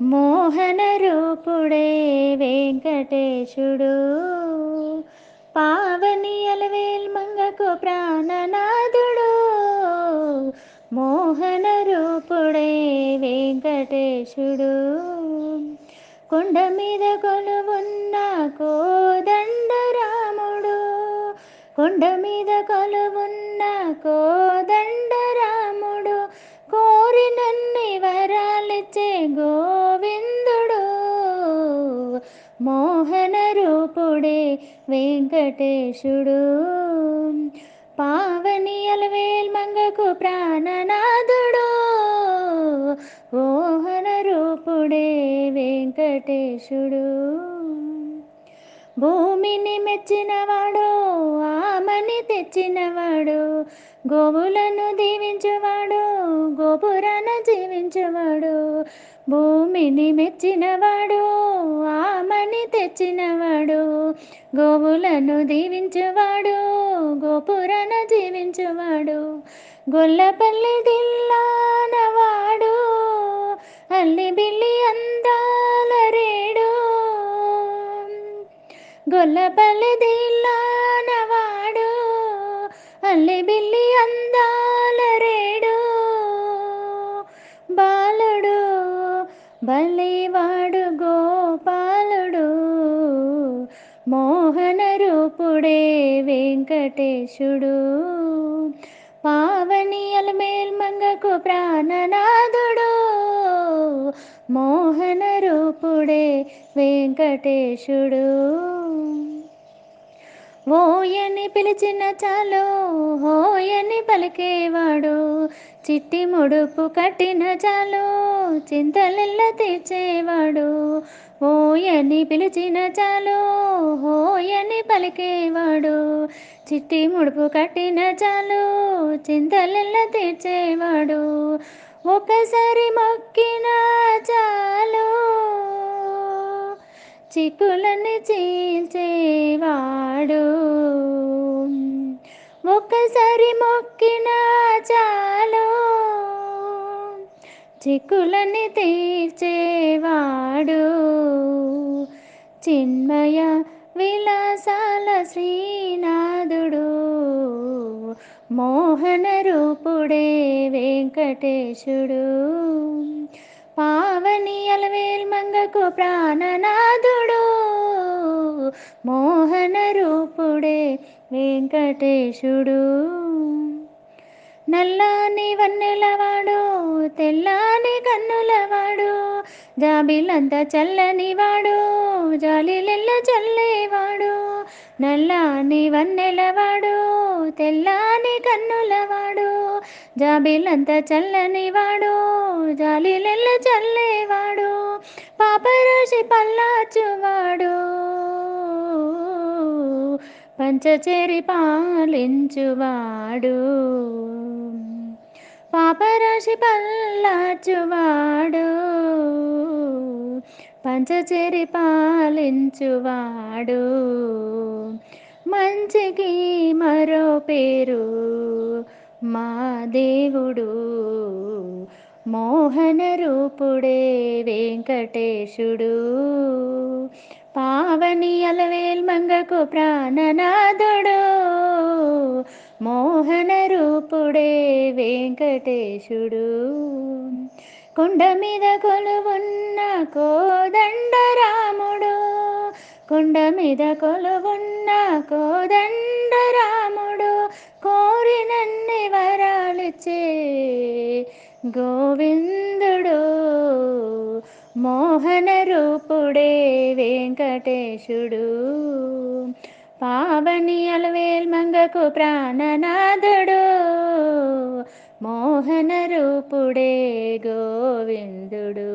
మోహన రూపుడే వెంకటేశుడు. పావని అలవేల్ మంగకు ప్రాణనాథుడు. మోహన రూపుడే వెంకటేశుడు. కొండ మీద కొలువున్న కోదండ రాముడు కొండ మీద కొలువున్న కోదండ మోహన రూపుడే వెంకటేశుడు. పావని అలవేల్ మంగకు ప్రాణనాథుడు. మోహన రూపుడే వెంకటేశుడు. భూమిని మెచ్చినవాడు ఆమని తెచ్చినవాడు. గోవులను దీవించేవాడు గోపురాన జీవించేవాడు. భూమిని మెచ్చినవాడు ఆమని తెచ్చినవాడు గోవులను దీవించువాడు గోపురాన జీవించువాడు గొల్లపల్లి దిల్లానవాడు అల్లి బిల్లి అందాల రేడు గొల్లపల్లి దిల్లానవాడు అల్లి బిల్లి మోహన రూపుడే వెంకటేశుడు. పావనియల మేల్మంగకు ప్రాణనాథుడు. మోహన రూపుడే వెంకటేశుడు. ఓయని పిలిచిన చాలు హోయని పలికేవాడు. చిట్టి ముడుపు కట్టిన చాలు చింతలెల్ల తీర్చేవాడు. ఓయని పిలిచిన చాలు హోయని పలికేవాడు. చిట్టి ముడుపు కట్టిన చాలు చింతలెల్ల తీర్చేవాడు. ఒకసారి మొక్కిన చాలు చిక్కులని చీల్చేవాడు. ఒకసారి మొక్కిన చాలు చిక్కులని తీర్చేవాడు. చిన్మయ విలాసాల శ్రీనాథుడు. మోహన రూపుడే వెంకటేశుడు. పావని అలవేల్ మంగకు ప్రాణనాథుడు. మోహన రూపుడే వెంకటేశుడు. నల్లాని వన్నెలవాడు తెల్లాని కన్నులవాడు జాబిలంత చల్లనివాడు జాలిలెల్ల చల్లేవాడు. నల్లాని వన్నెలవాడు తెల్లాని కన్నులవాడు జాబిలంత చల్లనివాడు జాలిలెల్ల చల్లేవాడు. పాపరాశి పల్లాచువాడు పంచచేరి పాలించువాడు. పాపరాశి పల్లాచువాడు పంచచేరి పాలించువాడు. మంచికి మరో పేరు మా దేవుడు. మోహన రూపుడే వెంకటేశుడు. పావని అలవేల్ మంగకు ప్రాణనాథుడు. మోహన రూపుడే వెంకటేశుడు. కొండ మీద కొలువున్న కోదండరాముడు కొండ మీద కొలువున్న కోదండరాముడు కోరినన్ని వరాలిచ్చే గోవిందుడు. మోహన రూపుడే వెంకటేశుడు. పావని అలవేల్ మంగకు ప్రాణనాథుడు మోహన రూపుడే గోవిందుడు.